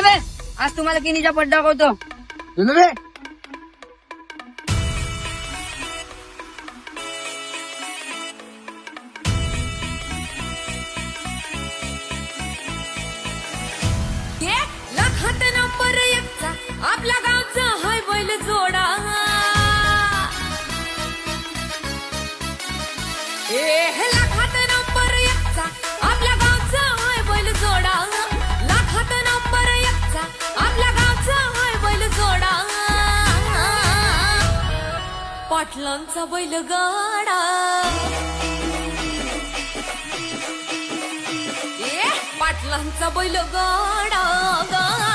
बे, आज तुम्हाला किनीचा पट दाखवतो. लाखात नंबर एकचा आपल्या गावचा हाय बैल जोडा. ए हे पाटलांचा बैल गाडा ए पाटलांचा बैल गाडा गा.